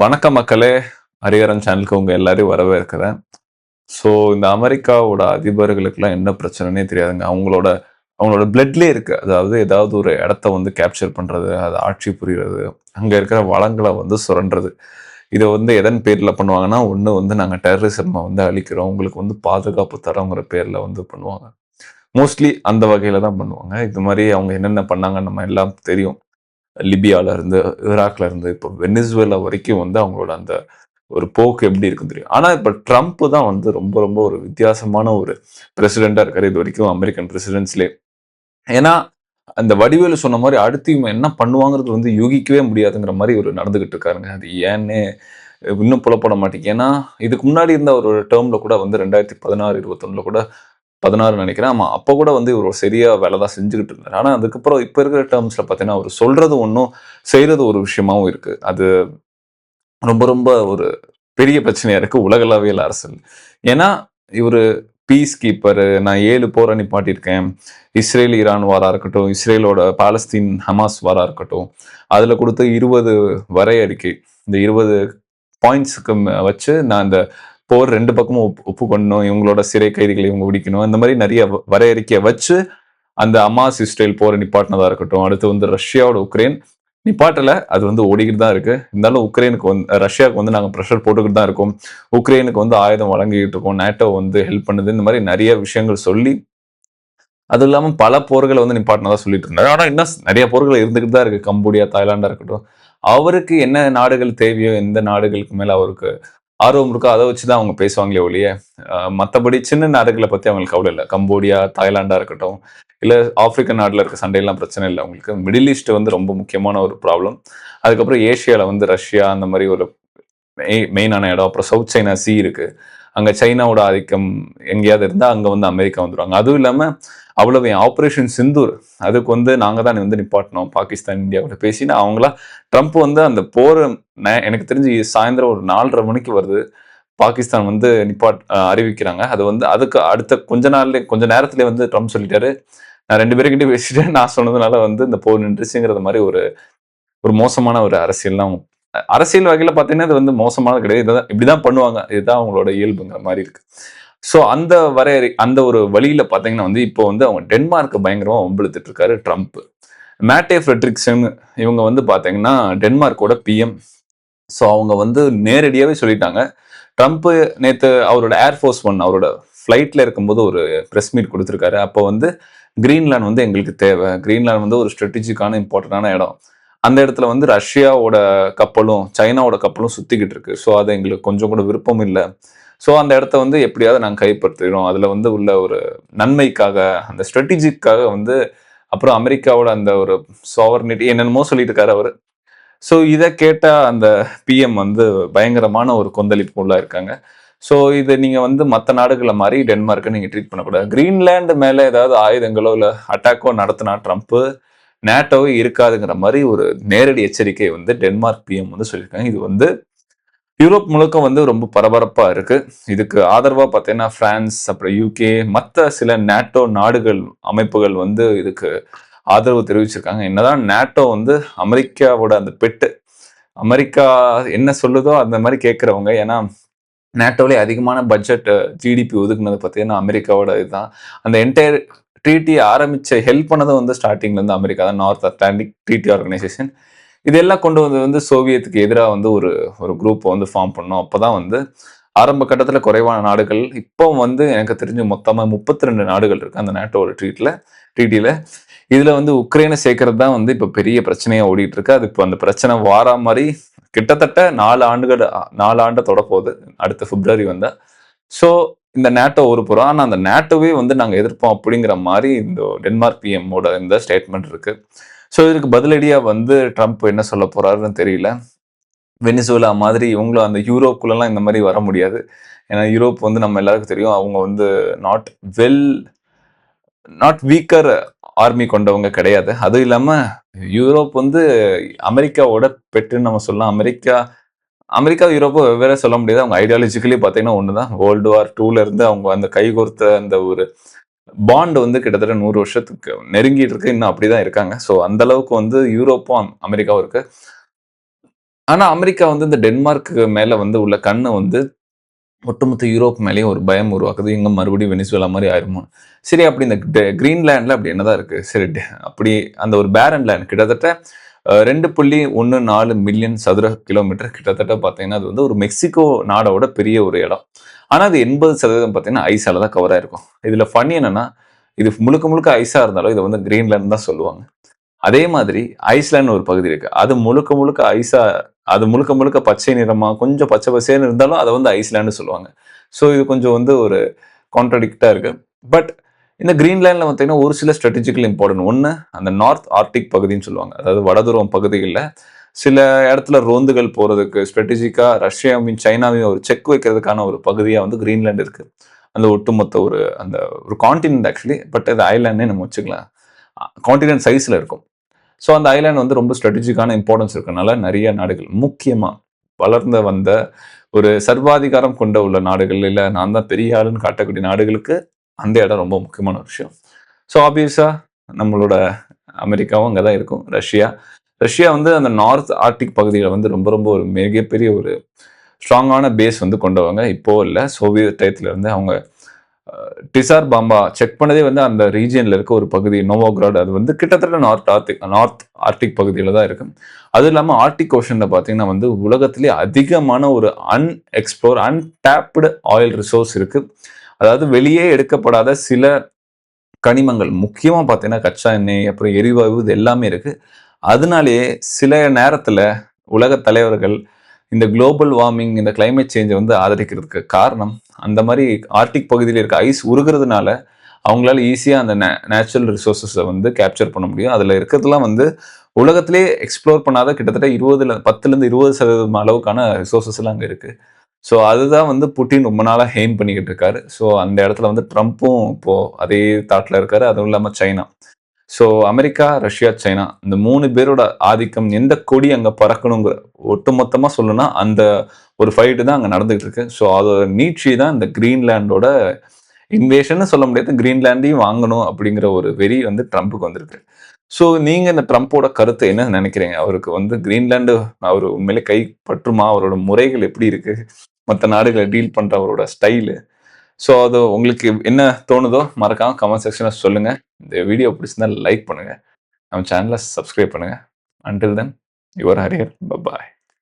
வணக்க மக்களே. அரியரன் சேனலுக்கு உங்க எல்லாரையும் வரவேற்கிறேன். ஸோ இந்த அமெரிக்காவோட அதிபர்களுக்கெல்லாம் என்ன பிரச்சனைனே தெரியாதுங்க. அவங்களோட அவங்களோட பிளட்லேயே இருக்கு. அதாவது ஏதாவது ஒரு இடத்த வந்து கேப்சர் பண்றது அது ஆட்சி புரிகிறது அங்க இருக்கிற வளங்களை வந்து சுரண்டுறது. இதை வந்து எதன் பேர்ல பண்ணுவாங்கன்னா ஒன்று வந்து நாங்கள் டெரரிசம் வந்து அழிக்கிறோம். உங்களுக்கு வந்து பாதுகாப்பு தரோங்கிற பேர்ல வந்து பண்ணுவாங்க. மோஸ்ட்லி அந்த வகையில தான் பண்ணுவாங்க. இது மாதிரி அவங்க என்னென்ன பண்ணாங்கன்னு நம்ம எல்லாம் தெரியும். லிபியால இருந்து ஈராக்ல இருந்து இப்போ வெனிசுவேலா வரைக்கும் வந்து அவங்களோட அந்த ஒரு போக்கு எப்படி இருக்கும் தெரியும். ஆனால் இப்போ ட்ரம்ப் தான் வந்து ரொம்ப ரொம்ப ஒரு வித்தியாசமான ஒரு பிரசிடெண்டா இருக்கார். இது வரைக்கும் அமெரிக்கன் பிரசிடென்ட்ஸ்லேயே ஏன்னா அந்த வடிவேலு சொன்ன மாதிரி அடுத்து இவங்க என்ன பண்ணுவாங்கிறது வந்து யூகிக்கவே முடியாதுங்கிற மாதிரி ஒரு நடந்துகிட்டு இருக்காருங்க. அது ஏன்னு இன்னும் புலப்பட மாட்டேங்க ஏன்னா இதுக்கு முன்னாடி இருந்த ஒரு டேர்மில் கூட வந்து ரெண்டாயிரத்தி பதினாறு இருபத்தொன்னுல கூட பதினாறு நினைக்கிறேன். ஆமாம் அப்போ கூட வந்து இவர் ஒரு சரியாக வேலை தான் செஞ்சுக்கிட்டு இருந்தார். ஆனால் அதுக்கப்புறம் இப்போ இருக்கிற டேர்ம்ஸில் பார்த்தீங்கன்னா அவர் சொல்கிறது ஒன்றும் செய்கிறது ஒரு விஷயமாவும் இருக்குது அது ரொம்ப ரொம்ப ஒரு பெரிய பிரச்சனையாக இருக்குது உலகளாவியல் அரசியல். ஏன்னா இவர் பீஸ் கீப்பர் நான் ஏழு போரை நிப்பாட்டியிருக்கேன் இஸ்ரேல் ஈரான் வாராக இருக்கட்டும் இஸ்ரேலோட பாலஸ்தீன் ஹமாஸ் வாராக இருக்கட்டும் அதில் கொடுத்த இருபது வரையறிக்கை. இந்த இருபது பாயிண்ட்ஸுக்கு வச்சு நான் இந்த போர் ரெண்டு பக்கமும் ஒப்பு பண்ணணும் இவங்களோட சிறை கைதிகளை இவங்க பிடிக்கணும். இந்த மாதிரி நிறைய வ- வச்சு அந்த அமாஸ் இஸ்ரேல் போரை நிப்பாட்டினதா இருக்கட்டும். அடுத்து வந்து ரஷ்யாவோட உக்ரைன் நிப்பாட்டல. அது வந்து ஓடிக்கிட்டு தான் இருக்கு. இருந்தாலும் உக்ரைனுக்கு வந்து ரஷ்யாவுக்கு வந்து நாங்கள் ப்ரெஷர் போட்டுக்கிட்டு தான் இருக்கோம். உக்ரைனுக்கு வந்து ஆயுதம் வழங்கிட்டு இருக்கோம். நேட்டோ வந்து ஹெல்ப் பண்ணுது. இந்த மாதிரி நிறைய விஷயங்கள் சொல்லி அது இல்லாம பல போர்களை வந்து நிப்பாட்டினதா சொல்லிட்டு இருந்தாரு. ஆனா இன்னும் நிறைய போர்கள் இருந்துகிட்டு தான் இருக்கு. கம்போடியா தாய்லாண்டா இருக்கட்டும். அவருக்கு என்ன நாடுகள் தேவையோ எந்த நாடுகளுக்கு மேல அவருக்கு ஆர்வம் இருக்கோ? அதை வச்சு தான் அவங்க பேசுவாங்களே ஒழிய மற்றபடி சின்ன நாடுகளை பற்றி அவங்களுக்கு கவலை இல்லை. கம்போடியா தாய்லாண்டாக இருக்கட்டும் இல்லை ஆப்பிரிக்கன் நாட்டில் இருக்க சண்டையெல்லாம் பிரச்சனை இல்லை அவங்களுக்கு. மிடில் ஈஸ்ட் வந்து ரொம்ப முக்கியமான ஒரு ப்ராப்ளம். அதுக்கப்புறம் ஏஷியாவில் வந்து ரஷ்யா அந்த மாதிரி ஒரு மெயினான இடம். அப்புறம் சவுத் சைனா சி இருக்கு. அங்கே சைனாவோட ஆதிக்கம் எங்கேயாவது இருந்தால் அங்கே வந்து அமெரிக்கா வந்துடுவாங்க அதுவும் இல்லாமல் அவ்வளவு ஆப்ரேஷன் சிந்தூர். அதுக்கு வந்து நாங்கள் தான் வந்து நிப்பாட்டினோம் பாகிஸ்தான் இந்தியாவோட பேசினா அவங்களா ட்ரம்ப் வந்து அந்த போர் எனக்கு தெரிஞ்சு சாயந்தரம் ஒரு நாலரை மணிக்கு வருது. பாகிஸ்தான் வந்து நிப்பாட் அறிவிக்கிறாங்க. அது வந்து அதுக்கு அடுத்த கொஞ்ச நாள்ல கொஞ்ச நேரத்திலே வந்து ட்ரம்ப் சொல்லிட்டாரு. நான் ரெண்டு பேருக்கிட்டே பேசிட்டேன். நான் சொன்னதுனால வந்து இந்த போர் நின்றுச்சுங்கிறது மாதிரி ஒரு ஒரு மோசமான ஒரு அரசியல்லாம் அவங்க- அரசியல் வகையில் பார்த்தீங்கன்னா இது வந்து மோசமான கிடையாது. இதுதான் இப்படிதான் பண்ணுவாங்க. இதுதான் அவங்களோட இயல்புங்கிற மாதிரி இருக்கு. ஸோ அந்த வரையறை அந்த ஒரு வழியில் பார்த்தீங்கன்னா வந்து இப்போ வந்து அவங்க டென்மார்க்கை பயங்கரமாக வம்பிழுத்துட்டு இருக்காரு ட்ரம்ப். மேட்டே ஃப்ரெட்ரிக்சன் இவங்க வந்து பார்த்தீங்கன்னா டென்மார்க்கோட பிஎம் ஸோ அவங்க வந்து நேரடியாகவே சொல்லிட்டாங்க. ட்ரம்ப்பு நேற்று அவரோட ஏர்ஃபோர்ஸ் ஒன் அவரோட ஃப்ளைட்டில் இருக்கும்போது ஒரு ப்ரெஸ் மீட் கொடுத்துருக்காரு. அப்போ வந்து கிரீன்லாந்து வந்து எங்களுக்கு தேவை. கிரீன்லாந்து வந்து ஒரு ஸ்ட்ராட்டஜிக்கான இம்பார்ட்டண்டான இடம். அந்த இடத்துல வந்து ரஷ்யாவோட கப்பலும் சைனாவோட கப்பலும் சுத்திக்கிட்டு இருக்கு. ஸோ அது எங்களுக்கு கொஞ்சம் கூட விருப்பம் இல்லை. ஸோ அந்த இடத்த வந்து எப்படியாவது நாங்கள் கைப்பற்றிடும் அதில் வந்து உள்ள ஒரு நன்மைக்காக அந்த ஸ்ட்ராட்டஜிக்காக வந்து அப்புறம் அமெரிக்காவோட அந்த ஒரு சாவர்னிட்டி என்னென்னமோ சொல்லிட்டு இருக்காரு அவர். ஸோ இதை கேட்டால் அந்த பிஎம் வந்து பயங்கரமான ஒரு கொந்தளிப்பு உள்ள இருக்காங்க. ஸோ இது நீங்கள் வந்து மற்ற நாடுகளை மாதிரி டென்மார்க்கை நீங்கள் ட்ரீட் பண்ணக்கூடாது. கிரீன்லேண்டு மேலே ஏதாவது ஆயுதங்களோ இல்லை அட்டாக்கோ நடத்தினா ட்ரம்ப்பு நேட்டோவே இருக்காதுங்கிற மாதிரி ஒரு நேரடி எச்சரிக்கை வந்து டென்மார்க் பிஎம் வந்து சொல்லியிருக்காங்க. இது வந்து யூரோப் முழுக்க வந்து ரொம்ப பரபரப்பாக இருக்குது இதுக்கு ஆதரவாக பார்த்தீங்கன்னா ஃப்ரான்ஸ் அப்புறம் யூகே மற்ற சில நேட்டோ நாடுகள் அமைப்புகள் வந்து இதுக்கு ஆதரவு தெரிவிச்சிருக்காங்க. என்னதான் நேட்டோ வந்து அமெரிக்காவோட அந்த பெட்டு அமெரிக்கா என்ன சொல்லுதோ அந்த மாதிரி கேட்குறவங்க ஏன்னா நேட்டோலே அதிகமான பட்ஜெட் ஜிடிபி ஒதுக்குனது பார்த்தீங்கன்னா அமெரிக்காவோட இதுதான். அந்த என்டையர் ட்ரீட்டி ஆரம்பிச்ச ஹெல்ப் பண்ணது வந்து ஸ்டார்டிங்ல இருந்து அமெரிக்கா தான் நார்த் அட்லாண்டிக் ட்ரீட்டி ஆர்கனைசேஷன் இதெல்லாம் கொண்டு வந்து வந்து சோவியத்துக்கு எதிராக வந்து ஒரு ஒரு குரூப்பை வந்து ஃபார்ம் பண்ணோம். அப்பதான் வந்து ஆரம்ப கட்டத்தில் குறைவான நாடுகள் இப்போ வந்து எனக்கு தெரிஞ்சு மொத்தமாக முப்பத்தி ரெண்டு நாடுகள் இருக்கு அந்த நாட்டோட ட்ரீட்டில் ட்ரீட்டியில் இதில் வந்து உக்ரைனை சேர்க்கறது தான் வந்து இப்போ பெரிய பிரச்சனையாக ஓடிட்டு இருக்கு. அது இப்போ அந்த பிரச்சனை வாரா மாதிரி கிட்டத்தட்ட நாலு ஆண்டுகள் நாலு ஆண்டை தொடப்போகுது. அடுத்த பிப்ரவரி வந்தால் ஸோ இந்த நேட்டோ ஒரு புறம். ஆனால் அந்த நேட்டோவே வந்து நாங்கள் எதிர்ப்போம் அப்படிங்கிற மாதிரி இந்த டென்மார்க் பிஎம்மோட இந்த ஸ்டேட்மெண்ட் இருக்கு. ஸோ இதுக்கு பதிலடியாக வந்து ட்ரம்ப் என்ன சொல்ல போறாருன்னு தெரியல. வெனிசுலா மாதிரி இவங்களும் அந்த யூரோப்புலலாம் இந்த மாதிரி வர முடியாது. ஏன்னா யூரோப் வந்து நம்ம எல்லாருக்கும் தெரியும். அவங்க வந்து not well not weaker army கொண்டவங்க கிடையாது. அதுவும் இல்லாமல் யூரோப் வந்து அமெரிக்காவோட பெட்டுன்னு நம்ம சொல்லலாம். அமெரிக்கா அமெரிக்கா யூரோப்போ வெவ்வேறு சொல்ல முடியாது. அவங்க ஐடியாலஜிக்கலி பார்த்தீங்கன்னா ஒன்று தான் வேர்ல்டு வார் டூல இருந்து அவங்க அந்த கைகோர்த்த அந்த ஒரு பாண்ட் வந்து கிட்டத்தட்ட நூறு வருஷத்துக்கு நெருங்கிட்டு இருக்கு. இன்னும் அப்படிதான் இருக்காங்க. ஸோ அந்த அளவுக்கு வந்து யூரோப்பும் அமெரிக்காவும் இருக்கு. ஆனா அமெரிக்கா வந்து இந்த டென்மார்க்கு மேல வந்து உள்ள கண்ணை வந்து ஒட்டுமொத்த யூரோப் மேலேயும் ஒரு பயம் உருவாக்குது. இங்கே மறுபடியும் வெனிசுவலா மாதிரி ஆயிருமோ? சரி அப்படி இந்த கிரீன்லேண்டில் அப்படி என்னதான் இருக்கு? சரி அப்படி அந்த ஒரு பேரன் லேண்ட் கிட்டத்தட்ட ரெண்டு புள்ளி ஒன்று நாலு மில்லியன் சதுர கிலோமீட்டர் கிட்டத்தட்ட பார்த்தீங்கன்னா அது வந்து ஒரு மெக்சிகோ நாடோட பெரிய ஒரு இடம். ஆனால் அது எண்பது சதவீதம் பார்த்தீங்கன்னா ஐஸால தான் கவர் ஆயிருக்கும். இதில் ஃபன்னி என்னன்னா இது முழுக்க முழுக்க ஐஸாக இருந்தாலும் இதை வந்து கிரீன்லேண்ட் தான் சொல்லுவாங்க. அதே மாதிரி ஐஸ்லாண்ட் ஒரு பகுதி இருக்கு. அது முழுக்க முழுக்க ஐஸா அது முழுக்க முழுக்க பச்சை நிறமா கொஞ்சம் பச்சை பச்சைன்னு இருந்தாலும் அதை வந்து ஐஸ்லாண்டு சொல்லுவாங்க. ஸோ இது கொஞ்சம் வந்து ஒரு கான்ட்ரடிக்டா இருக்கு. பட் இந்த கிரீன்லேண்டில் பார்த்தீங்கன்னா ஒரு சில ஸ்ட்ராட்டஜிக்கல் இம்பார்ட்டன்ட் ஒன்று அந்த நார்த் ஆர்டிக் பகுதின்னு சொல்லுவாங்க. அதாவது வடதுருவம் பகுதிகளில் சில இடத்துல ரோந்துகள் போகிறதுக்கு ஸ்ட்ராட்டஜிக்காக ரஷ்யாவையும் சைனாவையும் ஒரு செக் வைக்கிறதுக்கான ஒரு பகுதியாக வந்து கிரீன்லேண்ட் இருக்குது அந்த ஒட்டுமொத்த ஒரு அந்த ஒரு காண்டினென்ட் ஆக்சுவலி பட் அது ஐலாண்டே நம்ம வச்சுக்கலாம். காண்டினென்ட் சைஸில் இருக்கும். ஸோ அந்த ஐலாண்ட் வந்து ரொம்ப ஸ்ட்ராட்டஜிக்கான இம்பார்ட்டன்ஸ் இருக்கனால நிறைய நாடுகள் முக்கியமாக வளர்ந்த வந்த ஒரு சர்வாதிகாரம் கொண்ட உள்ள நாடுகள் இல்லை நான் தான் பெரிய ஆளுன்னு காட்டக்கூடிய நாடுகளுக்கு அந்த இடம் ரொம்ப முக்கியமான விஷயம். ஸோ ஆப்வியஸாக நம்மளோட அமெரிக்காவும் அங்கே தான் இருக்கும். ரஷ்யா. ரஷ்யா வந்து அந்த நார்த் ஆர்டிக் பகுதியில் வந்து ரொம்ப ரொம்ப ஒரு மிகப்பெரிய ஒரு ஸ்ட்ராங்கான பேஸ் வந்து கொண்டவங்க இப்போ இல்லை. சோவியத் டயத்துல இருந்து அவங்க டிசார் பாம்பா செக் பண்ணதே வந்து அந்த ரீஜியனில் இருக்க ஒரு பகுதி நோவோக்ராட். அது வந்து கிட்டத்தட்ட நார்த் ஆர்டிக் நார்த் ஆர்டிக் பகுதியில் தான் இருக்கு அதுவும் இல்லாமல் ஆர்டிக் ஓஷனில் பார்த்தீங்கன்னா வந்து உலகத்திலே அதிகமான ஒரு அன்எக்ஸ்ப்ளோர் அன்டேப்டு ஆயில் ரிசோர்ஸ் இருக்குது அதாவது வெளியே எடுக்கப்படாத சில கனிமங்கள் முக்கியமாக பார்த்தீங்கன்னா கச்சா எண்ணெய் அப்புறம் எரிவாயு இது எல்லாமே இருக்குது அதனாலேயே சில நேரத்தில் உலக தலைவர்கள் இந்த குளோபல் வார்மிங் இந்த கிளைமேட் சேஞ்சை வந்து ஆதரிக்கிறதுக்கு காரணம் அந்த மாதிரி ஆர்டிக் பகுதியில் இருக்க ஐஸ் உருகிறதுனால அவங்களால ஈஸியாக அந்த நே நேச்சுரல் ரிசோர்ஸஸை வந்து கேப்சர் பண்ண முடியும். அதில் இருக்கிறதுலாம் வந்து உலகத்திலே எக்ஸ்ப்ளோர் பண்ணாத கிட்டத்தட்ட இருபதுல பத்துலேருந்து இருபது சதவீதம் அளவுக்கான ரிசோர்ஸஸ்லாம் அங்கே இருக்குது ஸோ அதுதான் வந்து புட்டின் ரொம்ப நாளாக ஹெயின் பண்ணிக்கிட்டு இருக்காரு. ஸோ அந்த இடத்துல வந்து ட்ரம்ப்பும் இப்போது அதே தாட்டில் இருக்காரு. அதுவும் இல்லாமல் China. So America Russia China இந்த மூணு பேரோட ஆதிக்கம் எந்த கொடி அங்கே பறக்கணுங்கிற ஒட்டுமொத்தமாக சொல்லணும்னா அந்த ஒரு ஃபைட்டு தான் அங்கே நடந்துகிட்டு இருக்கு. ஸோ அதோட நீட்சி தான் இந்த கிரீன்லேண்டோட இன்வேஷன் சொல்ல முடியாது. கிரீன்லேண்டையும் வாங்கணும் அப்படிங்கிற ஒரு வெறி வந்து ட்ரம்ப்புக்கு வந்திருக்கு. ஸோ நீங்கள் இந்த ட்ரம்ப்போட கருத்தை என்ன நினைக்கிறீங்க? அவருக்கு வந்து கிரீன்லேண்டு அவர் உண்மையிலே கை பற்றுமா? அவரோட முறைகள் எப்படி இருக்குது மற்ற நாடுகளை டீல் பண்ணுற அவரோட ஸ்டைலு ஸோ அது உங்களுக்கு என்ன தோணுதோ மறக்காம கமெண்ட் செக்ஷனில் சொல்லுங்கள் இந்த வீடியோ பிடிச்சிருந்தா லைக் பண்ணுங்கள் நம்ம சேனலை சப்ஸ்கிரைப் பண்ணுங்கள் until then your harrier boy